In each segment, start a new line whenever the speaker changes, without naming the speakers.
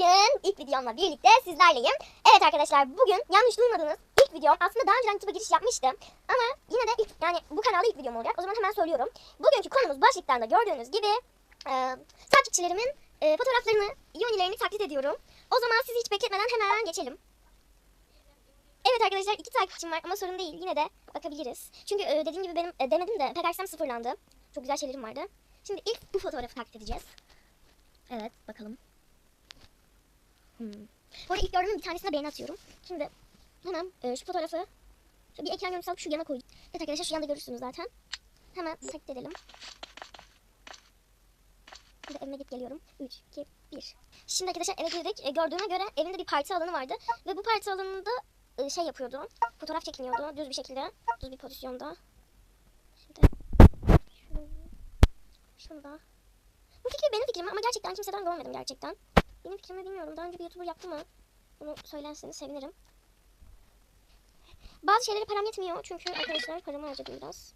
Bugün ilk videomla birlikte sizlerleyim. Evet arkadaşlar bugün yanlış duymadınız. İlk videom aslında daha önce YouTube'a giriş yapmıştım. Ama yine de ilk, yani bu kanalda ilk videom olacak. O zaman hemen söylüyorum. Bugünkü konumuz başlıktan gördüğünüz gibi e, takipçilerimin e, fotoğraflarını, yonilerini taklit ediyorum. O zaman sizi hiç bekletmeden hemen geçelim. Evet arkadaşlar iki takipçim var ama sorun değil. Yine de bakabiliriz. Çünkü e, dediğim gibi benim e, denedim de pek sıfırlandı. Çok güzel şeylerim vardı. Şimdi ilk bu fotoğrafı taklit edeceğiz. Evet bakalım. Hmm. Bu ilk gördüğümün bir tanesine beğeni atıyorum. Şimdi hemen e, şu fotoğrafı şöyle bir ekran görüntüsü alıp şu yana koyayım. Evet arkadaşlar şu yanda görürsünüz zaten. Hemen taklit edelim. Şimdi evime gidip geliyorum. 3, 2, 1. Şimdi arkadaşlar eve girdik. E, gördüğüme göre evinde bir parti alanı vardı. Ve bu parti alanında e, şey yapıyordu. Fotoğraf çekiniyordu. Düz bir şekilde. Düz bir pozisyonda. Şimdi şunu, şunu da bu fikir benim fikrim ama gerçekten kimseden görmedim gerçekten. Benim fikrimi bilmiyorum. Daha önce bir YouTuber yaptı mı? Bunu söylerseniz sevinirim. Bazı şeylere param yetmiyor çünkü arkadaşlar paramı harcadım biraz.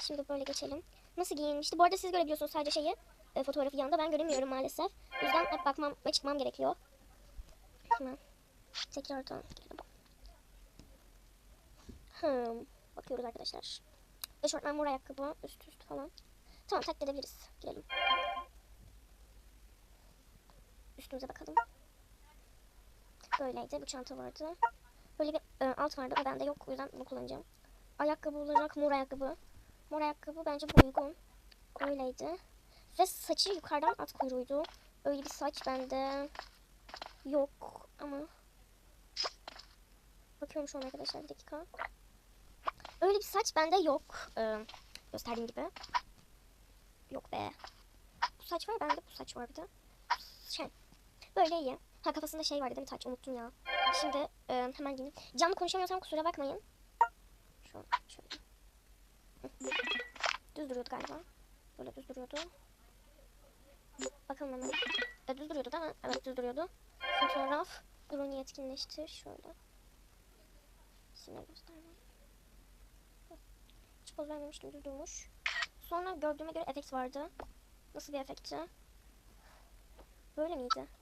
Şimdi böyle geçelim. Nasıl giyinmişti? Bu arada siz görebiliyorsunuz sadece şeyi. E, fotoğrafı yanında ben göremiyorum maalesef. O yüzden hep bakmam ve çıkmam gerekiyor. Hemen tekrardan girelim. Hmm. Bakıyoruz arkadaşlar. Eşortman mor ayakkabı, üst üst falan. Tamam taklit edebiliriz. Girelim. Üstümüze bakalım. Böyleydi. Bu çanta vardı. Böyle bir e, alt vardı. O bende yok. O yüzden bunu kullanacağım. Ayakkabı olarak mor ayakkabı. Mor ayakkabı bence bu uygun. Öyleydi. Ve saçı yukarıdan at kuyruğuydu. Öyle bir saç bende yok ama bakıyorum şu an arkadaşlar bir dakika. Öyle bir saç bende yok. Ee, gösterdiğim gibi. Yok be. Bu saç var bende bu saç var bir de. Şey. Böyle iyi. Ha kafasında şey vardı değil mi taç unuttum ya. Şimdi e, hemen gelin. Canlı konuşamıyorsam kusura bakmayın. Şu şöyle. Düz duruyordu galiba. Böyle düz duruyordu. Bakalım hemen. E, düz duruyordu değil mi? Evet düz duruyordu. Fotoğraf. Drone yetkinleştir. Şöyle. Sinir göstermem. Hiç poz vermemiştim düz durmuş. Sonra gördüğüme göre efekt vardı. Nasıl bir efekti? Böyle miydi?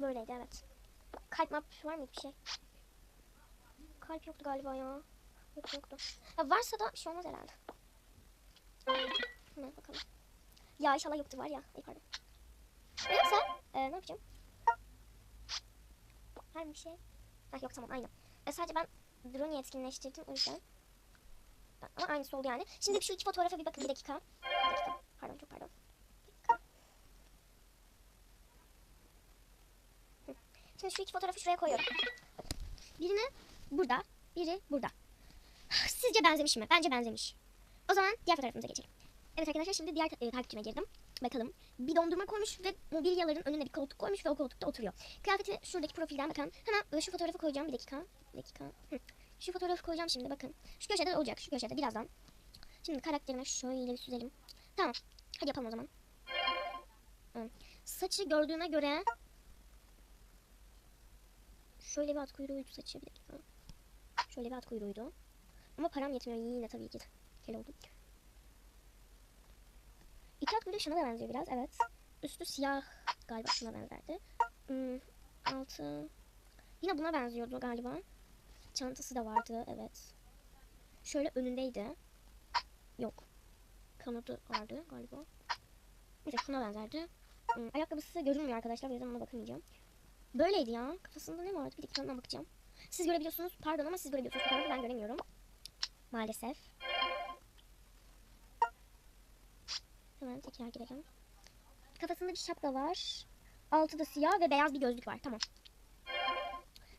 Böyleydi evet. Kalp map var mıydı bir şey? Kalp yoktu galiba ya. Yok yoktu. Ya varsa da bir şey olmaz herhalde. Hemen bakalım. Ya inşallah yoktur var ya. Ay pardon. Yoksa e, ne yapacağım? Var mı bir şey? Ha, yok tamam aynı. E, sadece ben drone yetkinleştirdim o yüzden. Ama aynısı oldu yani. Şimdi şu iki fotoğrafa bir bakın bir dakika. Bir dakika. Pardon çok pardon. Bir dakika. Hı. Şu iki fotoğrafı şuraya koyuyorum. Birini burada, biri burada. Sizce benzemiş mi? Bence benzemiş. O zaman diğer fotoğrafımıza geçelim. Evet arkadaşlar şimdi diğer e, takipçime girdim. Bakalım. Bir dondurma koymuş ve mobilyaların önüne bir koltuk koymuş ve o koltukta oturuyor. Kıyafeti şuradaki profilden bakın. Hemen e, şu fotoğrafı koyacağım bir dakika. Bir dakika. Şu fotoğrafı koyacağım şimdi bakın. Şu köşede olacak. Şu köşede birazdan. Şimdi karakterime şöyle bir süzelim. Tamam. Hadi yapalım o zaman. Saçı gördüğüme göre şöyle bir at kuyruğuydu saçı. Şöyle bir at kuyruğuydu. Ama param yetmiyor yine tabii ki. Kel oldum. İki at kuyruğu şuna da benziyor biraz evet. Üstü siyah galiba şuna benzerdi. Hmm, altı yine buna benziyordu galiba. Çantası da vardı evet. Şöyle önündeydi. Yok. Kanadı vardı galiba. Neyse şuna benzerdi. Hmm, ayakkabısı görünmüyor arkadaşlar. O yüzden ona bakamayacağım. Böyleydi ya. Kafasında ne vardı? Bir dakika ona bakacağım. Siz görebiliyorsunuz. Pardon ama siz görebiliyorsunuz. Fotoğrafı ben göremiyorum. Maalesef. Hemen tekrar girelim. Kafasında bir şapka var. Altı da siyah ve beyaz bir gözlük var. Tamam.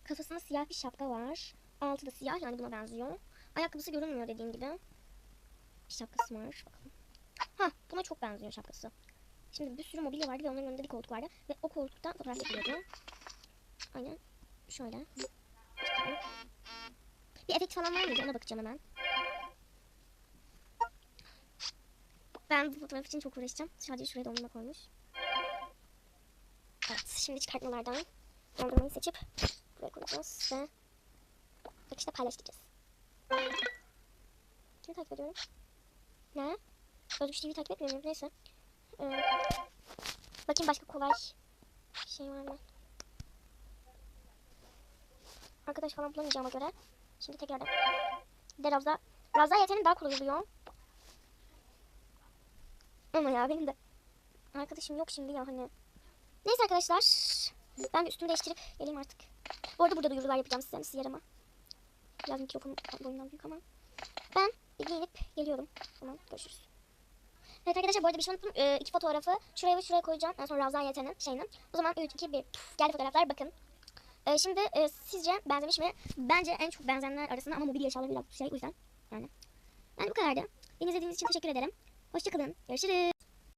Kafasında siyah bir şapka var. Altı da siyah yani buna benziyor. Ayakkabısı görünmüyor dediğim gibi. Bir şapkası var. Bakalım. Ha buna çok benziyor şapkası. Şimdi bir sürü mobilya vardı ve onların önünde bir koltuk vardı. Ve o koltukta fotoğraf çekiliyordu. Aynen. Şöyle. Bir efekt falan var mıydı? Ona bakacağım hemen. Ben bu fotoğraf için çok uğraşacağım. Sadece şuraya dondurma koymuş. Evet, şimdi çıkartmalardan dondurmayı seçip buraya koyacağız ve akışta paylaşacağız. Kimi takip ediyorum? Ne? Özgüç TV'yi takip etmiyor muyum? Neyse. Ee, Bakayım başka kolay şey var mı? Arkadaş falan bulamayacağıma göre. Şimdi tekrardan. Bir de Ravza. Ravza yeteneğim daha kolay oluyor. Ama ya benim de arkadaşım yok şimdi ya hani. Neyse arkadaşlar. Ben üstümü değiştirip geleyim artık. Bu arada burada duyurular yapacağım size siz yarama. Biraz mikrofon boyundan büyük ama. Ben giyinip geliyorum. Tamam görüşürüz. Evet arkadaşlar bu arada bir şey unuttum. Ee, iki fotoğrafı şuraya ve şuraya koyacağım. En sonra Ravza Yeten'in şeyini. O zaman 3, 2, 1. Puf, geldi fotoğraflar bakın. Ee, şimdi e, sizce benzemiş mi? Bence en çok benzeyenler arasında ama mobilya eşyaları biraz şey o yüzden. Yani. Yani bu kadardı. Beni izlediğiniz için teşekkür ederim. Hoşçakalın. Görüşürüz.